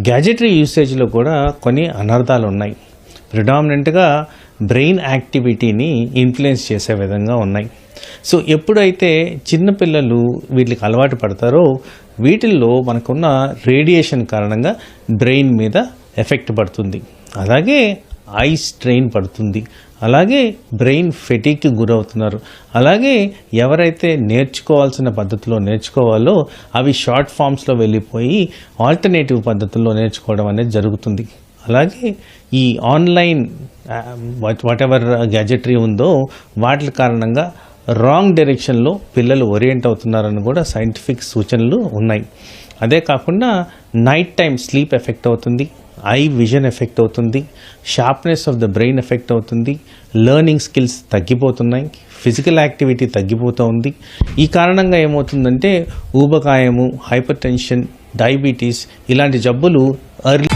గ్యాజెటరీ యూసేజ్లో కూడా కొన్ని అనర్థాలు ఉన్నాయి. ప్రిడామినెంట్గా బ్రెయిన్ యాక్టివిటీని ఇన్ఫ్లుయెన్స్ చేసే విధంగా ఉన్నాయి. సో ఎప్పుడైతే చిన్నపిల్లలు వీటికి అలవాటు పడతారో వీటిల్లో మనకున్న రేడియేషన్ కారణంగా బ్రెయిన్ మీద ఎఫెక్ట్ పడుతుంది. అలాగే ఐ స్ట్రెయిన్ పడుతుంది. అలాగే బ్రెయిన్ ఫెటీక్కి గురవుతున్నారు. అలాగే ఎవరైతే నేర్చుకోవాల్సిన పద్ధతిలో నేర్చుకోవాలో అవి షార్ట్ ఫామ్స్లో వెళ్ళిపోయి ఆల్టర్నేటివ్ పద్ధతుల్లో నేర్చుకోవడం అనేది జరుగుతుంది. అలాగే ఈ ఆన్లైన్ వాట్ ఎవర్ గ్యాజెటరీ ఉందో వాటి కారణంగా రాంగ్ డైరెక్షన్లో పిల్లలు ఓరియంట్ అవుతున్నారని కూడా సైంటిఫిక్ సూచనలు ఉన్నాయి. అదే కాకుండా నైట్ టైం స్లీప్ ఎఫెక్ట్ అవుతుంది. ఐ విజన్ ఎఫెక్ట్ అవుతుంది sharpness of the brain effect అవుతుంది లెర్నింగ్ స్కిల్స్ తగ్గిపోతున్నాయి ఫిజికల్ యాక్టివిటీ తగ్గిపోతూ ఉంది. ఈ కారణంగా ఏమవుతుందంటే ఊబకాయము హైపర్ టెన్షన్ డయాబెటీస్ ఇలాంటి జబ్బులు ఎర్లీ